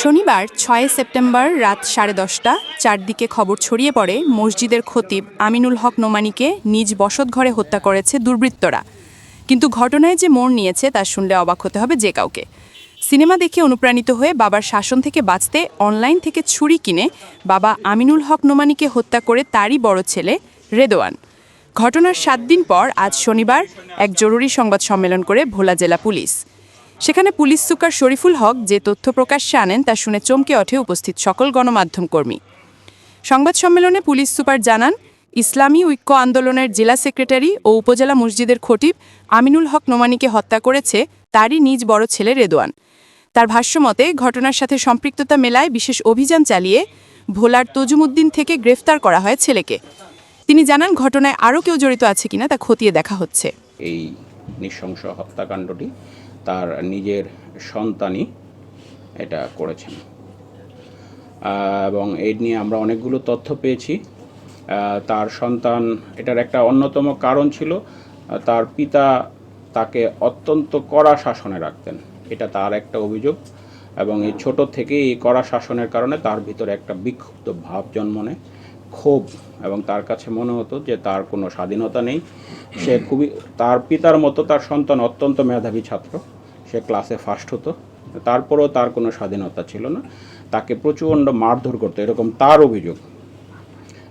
শনিবার ছয় সেপ্টেম্বর রাত সাড়ে দশটা, চারদিকে খবর ছড়িয়ে পড়ে মসজিদের খতিব আমিনুল হক নোমানিকে নিজ বসত ঘরে হত্যা করেছে দুর্বৃত্তরা। কিন্তু ঘটনায় যে মোড় নিয়েছে তা শুনলে অবাক হতে হবে যে কাউকে। সিনেমা দেখে অনুপ্রাণিত হয়ে বাবার শাসন থেকে বাঁচতে, অনলাইন থেকে ছুরি কিনে বাবা আমিনুল হক নোমানিকে হত্যা করে তারই বড় ছেলে রেদোয়ান। ঘটনার সাত দিন পর আজ শনিবার এক জরুরি সংবাদ সম্মেলন করে ভোলা জেলা পুলিশ। সেখানে পুলিশ সুপার শরীফুল হক যে তথ্য প্রকাশ্যে আনেন তা শুনে চমকে ওঠে উপস্থিত সকল গণমাধ্যম কর্মী। সংবাদ সম্মেলনে পুলিশ সুপার জানান, ইসলামী ঐক্য আন্দোলনের জেলা সেক্রেটারি ও উপজেলা মসজিদের খটিব আমিনুল হক নোমানিকে হত্যা করেছে তারই নিজ বড় ছেলে রেদোয়ান। তার ভাষ্যমতে ঘটনার সাথে সম্পৃক্ততা মেলায় বিশেষ অভিযান চালিয়ে ভোলার তজুমুদ্দিন থেকে গ্রেফতার করা হয় ছেলেকে। তিনি জানান, ঘটনায় আরও কেউ জড়িত আছে কিনা তা খতিয়ে দেখা হচ্ছে। এই নৃশংস হত্যাকাণ্ডটি তার নিজের সন্তানই এটা করেছেন। এবং এই নিয়ে আমরা অনেকগুলো তথ্য পেয়েছি। তার সন্তান এটার একটা অন্যতম কারণ ছিল, তার পিতা তাকে অত্যন্ত কড়া শাসনে রাখতেন। এটা তার একটা অভিযোগ। এবং এই ছোট থেকে এই কড়া শাসনের কারণে তার ভিতরে একটা বিক্ষুব্ধ ভাব জন্ম নেয়। ক্ষোভ এবং তার কাছে মনে হতো যে তার কোনো স্বাধীনতা নেই। সে খুবই, তার পিতার মতো তার সন্তান অত্যন্ত মেধাবী ছাত্র। সে ক্লাসে ফার্স্ট হতো। তারপরেও তার কোনো স্বাধীনতা ছিল না। তাকে প্রচণ্ড মারধর করতো, এরকম তার অভিযোগ।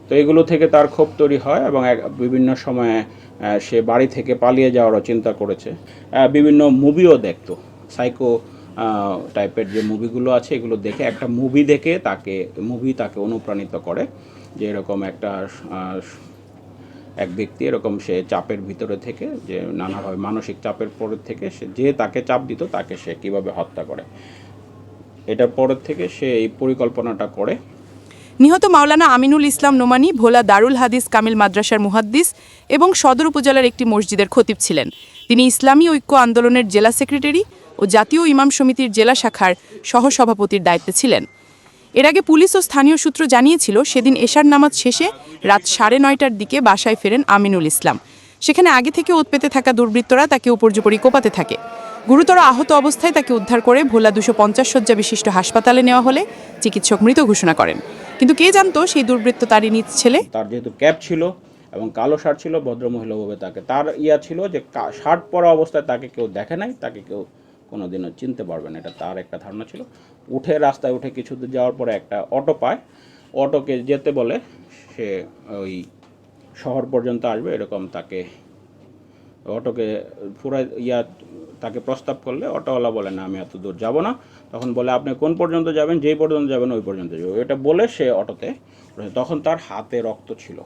তো এগুলো থেকে তার ক্ষোভ তৈরি হয় এবং বিভিন্ন সময়ে সে বাড়ি থেকে পালিয়ে যাওয়ারও চিন্তা করেছে। বিভিন্ন মুভিও দেখতো। সাইকো টাইপের যে মুভিগুলো আছে, এগুলো দেখে একটা মুভি দেখে তাকে মুভি তাকে অনুপ্রাণিত করে। যে এরকম একটা এক ব্যক্তি এরকম সে চাপের ভিতরে থেকে যে নানাভাবে মানসিক চাপের পরে থেকে সে যে তাকে চাপ দিত তাকে সে কীভাবে হত্যা করে। এটার পরের থেকে সে এই পরিকল্পনাটা করে। নিহত মাওলানা আমিনুল ইসলাম নোমানি, ভোলা দারুল হাদিস, কামিল মাদ্রাসার মুহাদ্দিস এবং সদর উপজেলার একটি মসজিদের খতিব ছিলেন। তিনি ইসলামী ঐক্য আন্দোলনের জেলা সেক্রেটারি ও জাতীয় ইমাম সমিতির জেলা শাখার সহসভাপতির দায়িত্বে ছিলেন। এর আগে পুলিশ ও স্থানীয় সূত্র জানিয়েছিল, সেদিন এশার নামাজ শেষে রাত সাড়ে নয়টার দিকে বাসায় ফেরেন আমিনুল ইসলাম। সেখানে আগে থেকে ওত পেতে থাকা দুর্বৃত্তরা তাকে উপর্যুপরি কোপাতে থাকে। গুরুতর আহত অবস্থায় তাকে উদ্ধার করে ভোলা দুশো পঞ্চাশ শয্যা বিশিষ্ট হাসপাতালে নেওয়া হলে চিকিৎসক মৃত ঘোষণা করেন। কিন্তু কে জানতো সেই দুর্বৃত্ত তারই নিজ ছেলে? তার যেহেতু ক্যাপ ছিল এবং কালো শার্ট ছিল ভদ্রমহিলা ভাবে তাকে, তার ইয়া ছিল যে শার্ট পরা অবস্থায় তাকে কেউ দেখে নাই, তাকে কেউ কোনোদিনও চিনতে পারবে না এটা তার একটা ধারণা ছিল। উঠে রাস্তায় উঠে কিছু দূর যাওয়ার পরে একটা অটো পায়। অটোকে যেতে বলে সে ওই শহর পর্যন্ত আসবে, এরকম তাকে অটোকে পুরো ইয়া তাকে প্রস্তাব করলে অটোওয়ালা বলে, না, আমি এত দূর যাব না। তখন বলে, আপনি কোন পর্যন্ত যাবেন? যেই পর্যন্ত যাবেন, ওই পর্যন্ত যাব এটা বলে সে অটোতে তখন তার হাতে রক্ত ছিল।